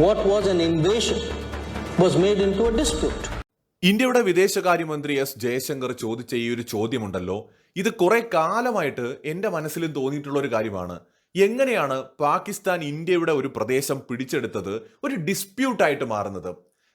what was an invasion was made into a dispute. ഇന്ത്യയുടെ വിദേശകാര്യമന്ത്രി S Jaishankar ചോദിച്ച ഈ ഒരു ചോദ്യമുണ്ടല്ലോ. ഇത് കുറെ കാലമായിട്ട് എന്റെ മനസ്സിലും തോന്നിയിട്ടുള്ള ഒരു കാര്യമാണ്. എങ്ങനെയാണ് പാകിസ്ഥാൻ ഇന്ത്യയുടെ ഒരു പ്രദേശം പിടിച്ചെടുത്തത് ഒരു ഡിസ്പ്യൂട്ടായിട്ട് മാറുന്നത്?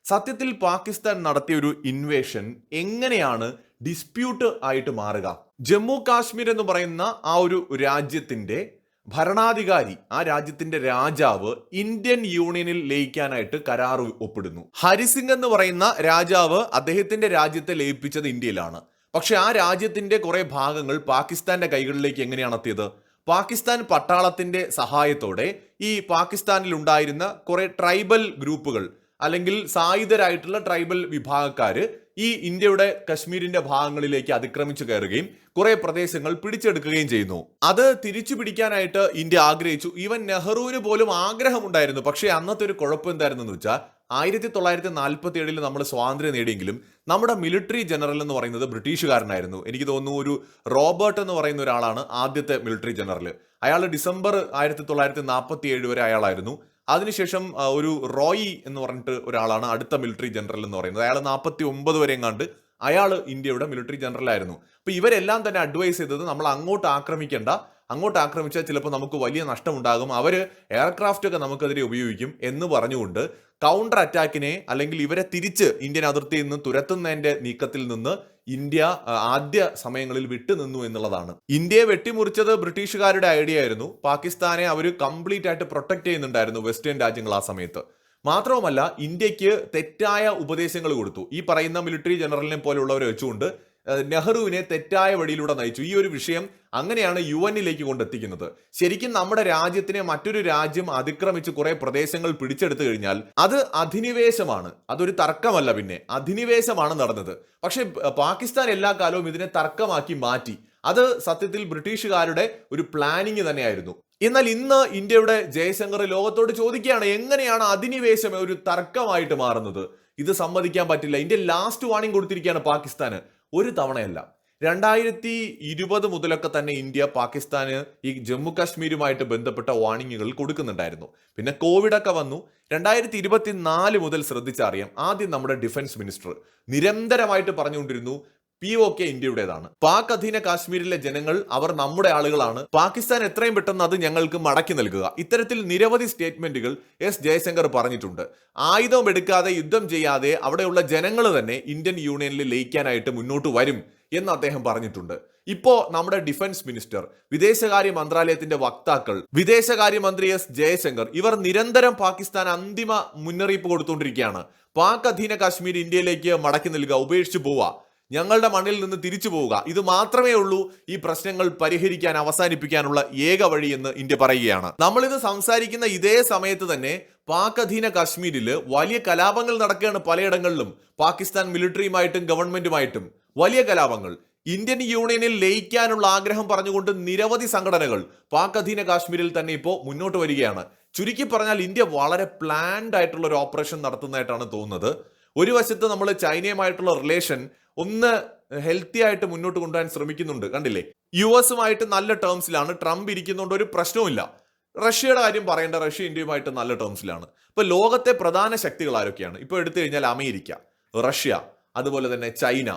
സത്യത്തിൽ പാകിസ്ഥാൻ നടത്തിയ ഒരു ഇൻവേഷൻ എങ്ങനെയാണ് ഡിസ്പ്യൂട്ട് ആയിട്ട് മാറുക? ജമ്മു കാശ്മീർ എന്ന് പറയുന്ന ആ ഒരു രാജ്യത്തിന്റെ ഭരണാധികാരി ആ രാജ്യത്തിന്റെ രാജാവ് ഇന്ത്യൻ യൂണിയനിൽ ലയിക്കാനായിട്ട് കരാർ ഒപ്പിടുന്നു. ഹരിസിംഗ് എന്ന് പറയുന്ന രാജാവ് അദ്ദേഹത്തിന്റെ രാജ്യത്തെ ലയിപ്പിച്ചത് ഇന്ത്യയിലാണ്. പക്ഷെ ആ രാജ്യത്തിന്റെ കുറെ ഭാഗങ്ങൾ പാകിസ്ഥാന്റെ കൈകളിലേക്ക് എങ്ങനെയാണ് എത്തിയത്? പാകിസ്ഥാൻ പട്ടാളത്തിന്റെ സഹായത്തോടെ ഈ പാകിസ്ഥാനിൽ ഉണ്ടായിരുന്ന കുറെ ട്രൈബൽ ഗ്രൂപ്പുകൾ അല്ലെങ്കിൽ സായുധരായിട്ടുള്ള ട്രൈബൽ വിഭാഗക്കാര് ഈ ഇന്ത്യയുടെ കശ്മീരിന്റെ ഭാഗങ്ങളിലേക്ക് അതിക്രമിച്ചു കയറുകയും കുറെ പ്രദേശങ്ങൾ പിടിച്ചെടുക്കുകയും ചെയ്യുന്നു. അത് തിരിച്ചു പിടിക്കാനായിട്ട് ഇന്ത്യ ആഗ്രഹിച്ചു. ഈവൻ നെഹ്റുവിന് പോലും ആഗ്രഹമുണ്ടായിരുന്നു. പക്ഷേ അന്നത്തെ ഒരു കുഴപ്പം എന്തായിരുന്നു എന്ന് വെച്ചാൽ ആയിരത്തി തൊള്ളായിരത്തി നാൽപ്പത്തി ഏഴിൽ നമ്മൾ സ്വാതന്ത്ര്യം നേടിയെങ്കിലും നമ്മുടെ മിലിറ്ററി ജനറൽ എന്ന് പറയുന്നത് ബ്രിട്ടീഷുകാരനായിരുന്നു. എനിക്ക് തോന്നുന്നു ഒരു റോബർട്ട് എന്ന് പറയുന്ന ഒരാളാണ് ആദ്യത്തെ മിലിറ്ററി ജനറൽ അയാൾ ഡിസംബർ ആയിരത്തി തൊള്ളായിരത്തി നാൽപ്പത്തി ഏഴ് വരെ അയാളായിരുന്നു. അതിനുശേഷം ഒരു റോയി എന്ന് പറഞ്ഞിട്ട് ഒരാളാണ് അടുത്ത മിലിറ്ററി ജനറൽ എന്ന് പറയുന്നത്. അയാൾ നാൽപ്പത്തി ഒമ്പത് വരെ കണ്ട് അയാൾ ഇന്ത്യയുടെ മിലിറ്ററി ജനറൽ ആയിരുന്നു. അപ്പൊ ഇവരെല്ലാം തന്നെ അഡ്വൈസ് ചെയ്തത് നമ്മൾ അങ്ങോട്ട് ആക്രമിക്കേണ്ട. അങ്ങോട്ട് ആക്രമിച്ചാൽ ചിലപ്പോൾ നമുക്ക് വലിയ നഷ്ടമുണ്ടാകും. അവർ എയർക്രാഫ്റ്റ് ഒക്കെ നമുക്കെതിരെ ഉപയോഗിക്കും എന്ന് പറഞ്ഞുകൊണ്ട് കൗണ്ടർ അറ്റാക്കിനെ അല്ലെങ്കിൽ ഇവരെ തിരിച്ച് ഇന്ത്യൻ അതിർത്തിയിൽ നിന്ന് തുരത്തുന്നതിന്റെ നീക്കത്തിൽ നിന്ന് ഇന്ത്യ ആദ്യ സമയങ്ങളിൽ വിട്ടുനിന്നു എന്നുള്ളതാണ്. ഇന്ത്യയെ വെട്ടിമുറിച്ചത് ബ്രിട്ടീഷുകാരുടെ ഐഡിയ ആയിരുന്നു. പാകിസ്ഥാനെ അവർ കംപ്ലീറ്റ് ആയിട്ട് പ്രൊട്ടക്ട് ചെയ്യുന്നുണ്ടായിരുന്നു വെസ്റ്റേൺ രാജ്യങ്ങൾ ആ സമയത്ത്. മാത്രവുമല്ല ഇന്ത്യയ്ക്ക് തെറ്റായ ഉപദേശങ്ങൾ കൊടുത്തു. ഈ പറയുന്ന മിലിറ്ററി ജനറലിനെ പോലെയുള്ളവരെ വെച്ചുകൊണ്ട് നെഹ്റുവിനെ തെറ്റായ വഴിയിലൂടെ നയിച്ചു. ഈ ഒരു വിഷയം അങ്ങനെയാണ് യു എന്നിലേക്ക് കൊണ്ടെത്തിക്കുന്നത്. ശരിക്കും നമ്മുടെ രാജ്യത്തിനെ മറ്റൊരു രാജ്യം അതിക്രമിച്ച് കുറെ പ്രദേശങ്ങൾ പിടിച്ചെടുത്തു കഴിഞ്ഞാൽ അത് അധിനിവേശമാണ്. അതൊരു തർക്കമല്ല പിന്നെ. അധിനിവേശമാണ് നടന്നത്. പക്ഷേ പാകിസ്ഥാൻ എല്ലാ കാലവും ഇതിനെ തർക്കമാക്കി മാറ്റി. അത് സത്യത്തിൽ ബ്രിട്ടീഷുകാരുടെ ഒരു പ്ലാനിങ് തന്നെയായിരുന്നു. എന്നാൽ ഇന്ന് ഇന്ത്യയുടെ ജയശങ്കർ ലോകത്തോട് ചോദിക്കുകയാണ് എങ്ങനെയാണ് അധിനിവേശം ഒരു തർക്കമായിട്ട് മാറുന്നത്? ഇത് സമ്മതിക്കാൻ പറ്റില്ല. ഇന്ത്യ ലാസ്റ്റ് വാണിംഗ് കൊടുത്തിരിക്കുകയാണ് പാകിസ്ഥാന്. ഒരു തവണയല്ല. രണ്ടായിരത്തി ഇരുപത് മുതലൊക്കെ തന്നെ ഇന്ത്യ പാകിസ്ഥാന് ഈ ജമ്മു കാശ്മീരുമായിട്ട് ബന്ധപ്പെട്ട വാണിങ്ങുകൾ കൊടുക്കുന്നുണ്ടായിരുന്നു. പിന്നെ കോവിഡ് ഒക്കെ വന്നു. രണ്ടായിരത്തി ഇരുപത്തി നാല് മുതൽ ശ്രദ്ധിച്ചറിയാം. ആദ്യം നമ്മുടെ ഡിഫൻസ് മിനിസ്റ്റർ നിരന്തരമായിട്ട് പറഞ്ഞുകൊണ്ടിരുന്നു പി ഒ കെ ഇന്ത്യയുടേതാണ്. പാക് അധീന കാശ്മീരിലെ ജനങ്ങൾ അവർ നമ്മുടെ ആളുകളാണ്. പാകിസ്ഥാൻ എത്രയും പെട്ടെന്ന് അത് ഞങ്ങൾക്ക് മടക്കി നൽകുക. ഇത്തരത്തിൽ നിരവധി സ്റ്റേറ്റ്മെന്റുകൾ എസ് ജയശങ്കർ പറഞ്ഞിട്ടുണ്ട്. ആയുധം എടുക്കാതെ യുദ്ധം ചെയ്യാതെ അവിടെയുള്ള ജനങ്ങൾ തന്നെ ഇന്ത്യൻ യൂണിയനിൽ ലയിക്കാനായിട്ട് മുന്നോട്ട് വരും എന്ന് അദ്ദേഹം പറഞ്ഞിട്ടുണ്ട്. ഇപ്പോ നമ്മുടെ ഡിഫൻസ് മിനിസ്റ്റർ വിദേശകാര്യ മന്ത്രാലയത്തിന്റെ വക്താക്കൾ വിദേശകാര്യമന്ത്രി എസ് ജയശങ്കർ ഇവർ നിരന്തരം പാകിസ്ഥാൻ അന്തിമ മുന്നറിയിപ്പ് കൊടുത്തുകൊണ്ടിരിക്കുകയാണ്. പാക് അധീന കാശ്മീർ ഇന്ത്യയിലേക്ക് മടക്കി നൽകുക ഉപേക്ഷിച്ചു പോവുക. ഞങ്ങളുടെ മണ്ണിൽ നിന്ന് തിരിച്ചു പോവുക. ഇത് മാത്രമേ ഉള്ളൂ ഈ പ്രശ്നങ്ങൾ പരിഹരിക്കാൻ അവസാനിപ്പിക്കാനുള്ള ഏക വഴി എന്ന് ഇന്ത്യ പറയുകയാണ്. നമ്മളിത് സംസാരിക്കുന്ന ഇതേ സമയത്ത് തന്നെ പാക് അധീന കാശ്മീരിൽ വലിയ കലാപങ്ങൾ നടക്കുകയാണ് പലയിടങ്ങളിലും. പാകിസ്ഥാൻ മിലിറ്ററിയുമായിട്ടും ഗവൺമെന്റുമായിട്ടും. വലിയ കലാപങ്ങൾ. ഇന്ത്യൻ യൂണിയനിൽ ലയിക്കാനുള്ള ആഗ്രഹം പറഞ്ഞുകൊണ്ട് നിരവധി സംഘടനകൾ പാക് അധീന കാശ്മീരിൽ തന്നെ ഇപ്പോൾ മുന്നോട്ട് വരികയാണ്. ചുരുക്കി പറഞ്ഞാൽ ഇന്ത്യ വളരെ പ്ലാൻഡ് ആയിട്ടുള്ള ഒരു ഓപ്പറേഷൻ നടത്തുന്നതായിട്ടാണ് തോന്നുന്നത്. ഒരു വശത്ത് നമ്മൾ ചൈനയുമായിട്ടുള്ള റിലേഷൻ ഒന്ന് ഹെൽത്തി ആയിട്ട് മുന്നോട്ട് കൊണ്ടുപോകാൻ ശ്രമിക്കുന്നുണ്ട്. കണ്ടില്ലേ? യു എസുമായിട്ട് നല്ല ടേംസിലാണ് ട്രംപ് ഇരിക്കുന്നതുകൊണ്ട് ഒരു പ്രശ്നവുമില്ല. റഷ്യയുടെ കാര്യം പറയേണ്ട റഷ്യ ഇന്ത്യയുമായിട്ട് നല്ല ടേംസിലാണ് ഇപ്പൊ ലോകത്തെ പ്രധാന ശക്തികൾ ആരൊക്കെയാണ്? ഇപ്പൊ എടുത്തു കഴിഞ്ഞാൽ അമേരിക്ക റഷ്യ അതുപോലെ തന്നെ ചൈന.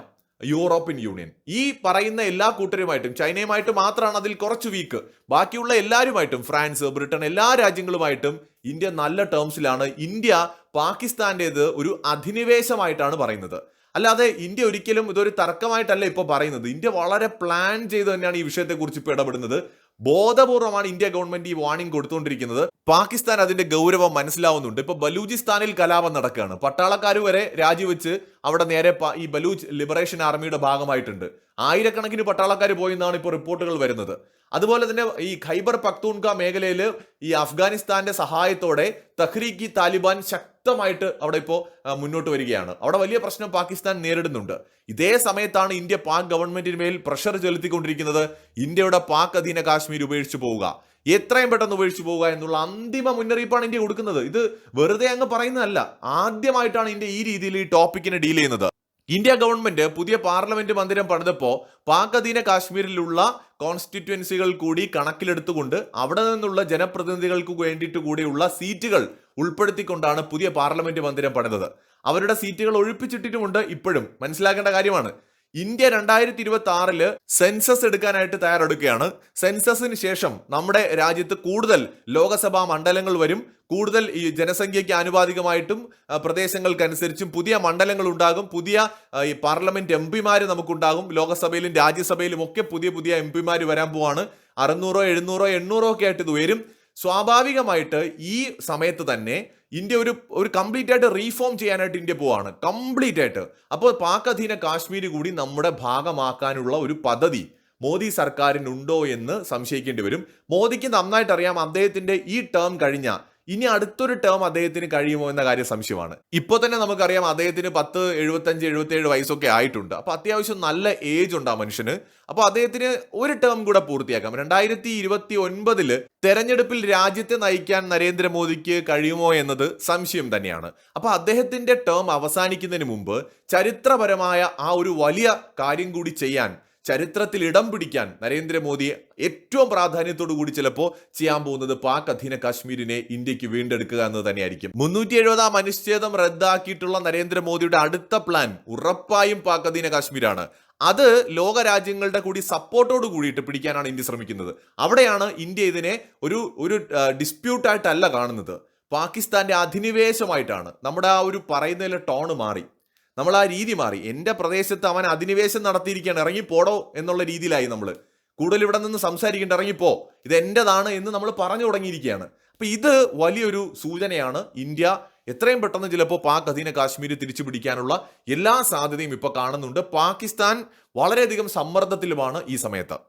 European union. ഈ പറയുന്ന എല്ലാ കൂട്ടരുമായിട്ടും ചൈനയുമായിട്ട് മാത്രമാണ് അതിൽ കുറച്ച് വീക്ക് ബാക്കിയുള്ള എല്ലാവരുമായിട്ടും ഫ്രാൻസ് ബ്രിട്ടൻ എല്ലാ രാജ്യങ്ങളുമായിട്ടും ഇന്ത്യ നല്ല ടേംസിലാണ് ഇന്ത്യ പാകിസ്ഥാന്റെത് ഒരു അധിനിവേശമായിട്ടാണ് പറയുന്നത്. അല്ലാതെ ഇന്ത്യ ഒരിക്കലും ഇതൊരു തർക്കമായിട്ടല്ല ഇപ്പോൾ പറയുന്നത്. ഇന്ത്യ വളരെ പ്ലാൻ ചെയ്ത് തന്നെയാണ് ഈ വിഷയത്തെക്കുറിച്ച് ഇപ്പോൾ ഇടപെടുന്നത്. ബോധപൂർവമാണ് ഇന്ത്യ ഗവൺമെന്റ് ഈ വാണിംഗ് കൊടുത്തുകൊണ്ടിരിക്കുന്നത്. പാകിസ്ഥാൻ അതിന്റെ ഗൗരവം മനസ്സിലാവുന്നുണ്ട്. ഇപ്പൊ ബലൂചിസ്ഥാനിൽ കലാപം നടക്കുകയാണ്. പട്ടാളക്കാർ വരെ രാജിവെച്ച് അവിടെ നേരെ ഈ ബലൂച്ച് ലിബറേഷൻ ആർമിയുടെ ഭാഗമായിട്ടുണ്ട്. ആയിരക്കണക്കിന് പട്ടാളക്കാർ പോയെന്നാണ് ഇപ്പോൾ റിപ്പോർട്ടുകൾ വരുന്നത്. അതുപോലെ തന്നെ ഈ ഖൈബർ പക്തൂൺക മേഖലയിൽ ഈ അഫ്ഗാനിസ്ഥാന്റെ സഹായത്തോടെ തഹ്രീഖി താലിബാൻ താലിബാൻ ശക്തമായിട്ട് അവിടെ ഇപ്പോൾ മുന്നോട്ട് വരികയാണ്. അവിടെ വലിയ പ്രശ്നം പാകിസ്ഥാൻ നേരിടുന്നുണ്ട്. ഇതേ സമയത്താണ് ഇന്ത്യ പാക് ഗവൺമെന്റിന് മേൽ പ്രഷർ ചെലുത്തിക്കൊണ്ടിരിക്കുന്നത്. ഇന്ത്യയുടെ പാക് അധീന കാശ്മീർ ഉപേക്ഷിച്ചു പോവുക. എത്രയും പെട്ടെന്ന് ഉപേക്ഷിച്ചു പോവുക എന്നുള്ള അന്തിമ മുന്നറിയിപ്പാണ് ഇന്ത്യ കൊടുക്കുന്നത്. ഇത് വെറുതെ അങ്ങ് പറയുന്നതല്ല. ആദ്യമായിട്ടാണ് ഇന്ത്യ ഈ രീതിയിൽ ഈ ടോപ്പിക്കിനെ ഡീൽ ചെയ്യുന്നത്. ഇന്ത്യ ഗവൺമെന്റ് പുതിയ പാർലമെന്റ് മന്ദിരം പണിതപ്പോൾ പാക് അധീന കാശ്മീരിലുള്ള കോൺസ്റ്റിറ്റ്യുവൻസികൾ കൂടി കണക്കിലെടുത്തുകൊണ്ട് അവിടെ നിന്നുള്ള ജനപ്രതിനിധികൾക്ക് വേണ്ടിയിട്ട് കൂടിയുള്ള സീറ്റുകൾ ഉൾപ്പെടുത്തിക്കൊണ്ടാണ് പുതിയ പാർലമെന്റ് മന്ദിരം പണിതത്. അവരുടെ സീറ്റുകൾ ഒഴിപ്പിച്ചിട്ടിട്ടുമുണ്ട് ഇപ്പോഴും. മനസ്സിലാക്കേണ്ട കാര്യമാണ്. ഇന്ത്യ രണ്ടായിരത്തി ഇരുപത്തി ആറിൽ സെൻസസ് എടുക്കാനായിട്ട് തയ്യാറെടുക്കുകയാണ്. സെൻസസിന് ശേഷം നമ്മുടെ രാജ്യത്ത് കൂടുതൽ ലോകസഭാ മണ്ഡലങ്ങൾ വരും. കൂടുതൽ ഈ ജനസംഖ്യയ്ക്ക് ആനുപാതികമായിട്ടും പ്രദേശങ്ങൾക്കനുസരിച്ചും പുതിയ മണ്ഡലങ്ങൾ ഉണ്ടാകും. പുതിയ ഈ പാർലമെന്റ് എം പിമാർ നമുക്കുണ്ടാകും. ലോകസഭയിലും രാജ്യസഭയിലും ഒക്കെ പുതിയ പുതിയ എം പിമാർ വരാൻ പോവാണ്. അറുന്നൂറോ എഴുന്നൂറോ എണ്ണൂറോ ഒക്കെ ആയിട്ട് ഇത് വരും സ്വാഭാവികമായിട്ട് ഈ സമയത്ത് തന്നെ ഇന്ത്യ ഒരു ഒരു കംപ്ലീറ്റ് ആയിട്ട് റീഫോം ചെയ്യാനായിട്ട് ഇന്ത്യ പോവാണ്. കംപ്ലീറ്റ് ആയിട്ട് അപ്പോൾ പാക് അധീന കാശ്മീർ കൂടി നമ്മുടെ ഭാഗമാക്കാനുള്ള ഒരു പദ്ധതി മോദി സർക്കാരിനുണ്ടോ എന്ന് സംശയിക്കേണ്ടി വരും. മോദിക്ക് നന്നായിട്ട് അറിയാം അദ്ദേഹത്തിന്റെ ഈ ടേം കഴിഞ്ഞ ഇനി അടുത്തൊരു ടേം അദ്ദേഹത്തിന് കഴിയുമോ എന്ന കാര്യം സംശയമാണ്. ഇപ്പൊ തന്നെ നമുക്കറിയാം അദ്ദേഹത്തിന് പത്ത് എഴുപത്തഞ്ച് എഴുപത്തേഴ് വയസ്സൊക്കെ ആയിട്ടുണ്ട്. അപ്പോൾ അത്യാവശ്യം നല്ല ഏജ് ഉണ്ട് ആ മനുഷ്യന്. അപ്പോൾ അദ്ദേഹത്തിന് ഒരു ടേം കൂടെ പൂർത്തിയാക്കാം. രണ്ടായിരത്തി ഇരുപത്തി ഒൻപതിൽ തെരഞ്ഞെടുപ്പിൽ രാജ്യത്തെ നയിക്കാൻ നരേന്ദ്രമോദിക്ക് കഴിയുമോ എന്നത് സംശയം തന്നെയാണ്. അപ്പോൾ അദ്ദേഹത്തിന്റെ ടേം അവസാനിക്കുന്നതിന് മുമ്പ് ചരിത്രപരമായ ആ ഒരു വലിയ കാര്യം കൂടി ചെയ്യാൻ ചരിത്രത്തിൽ ഇടം പിടിക്കാൻ നരേന്ദ്രമോദി ഏറ്റവും പ്രാധാന്യത്തോടു കൂടി ചിലപ്പോൾ ചെയ്യാൻ പോകുന്നത് പാക് അധീന കാശ്മീരിനെ ഇന്ത്യയ്ക്ക് വീണ്ടെടുക്കുക എന്ന് തന്നെയായിരിക്കും. മുന്നൂറ്റി എഴുപതാം അനുച്ഛേദം റദ്ദാക്കിയിട്ടുള്ള നരേന്ദ്രമോദിയുടെ അടുത്ത പ്ലാൻ ഉറപ്പായും പാക് അധീന കാശ്മീരാണ്. അത് ലോക രാജ്യങ്ങളുടെ കൂടി സപ്പോർട്ടോട് കൂടിയിട്ട് പിടിക്കാനാണ് ഇന്ത്യ ശ്രമിക്കുന്നത്. അവിടെയാണ് ഇന്ത്യ ഇതിനെ ഒരു ഒരു ഡിസ്പ്യൂട്ടായിട്ടല്ല കാണുന്നത്. പാകിസ്ഥാന്റെ അധിനിവേശമായിട്ടാണ്. നമ്മുടെ ആ ഒരു പറയുന്നതിലെ ടോണ് മാറി. നമ്മൾ ആ രീതി മാറി. എന്റെ പ്രദേശത്ത് അവൻ അധിനിവേശം നടത്തിയിരിക്കുകയാണ്. ഇറങ്ങിപ്പോടോ എന്നുള്ള രീതിയിലായി നമ്മൾ കൂടുതൽ ഇവിടെ നിന്ന് സംസാരിക്കേണ്ട. ഇറങ്ങിപ്പോ. ഇത് എന്റെതാണ് എന്ന് നമ്മൾ പറഞ്ഞു തുടങ്ങിയിരിക്കുകയാണ്. അപ്പൊ ഇത് വലിയൊരു സൂചനയാണ് ഇന്ത്യ. എത്രയും പെട്ടെന്ന് ചിലപ്പോൾ പാക് അധീന കാശ്മീർ തിരിച്ചു പിടിക്കാനുള്ള എല്ലാ സാധ്യതയും ഇപ്പോൾ കാണുന്നുണ്ട്. പാകിസ്ഥാൻ വളരെയധികം സമ്മർദ്ദത്തിലുമാണ് ഈ സമയത്ത്.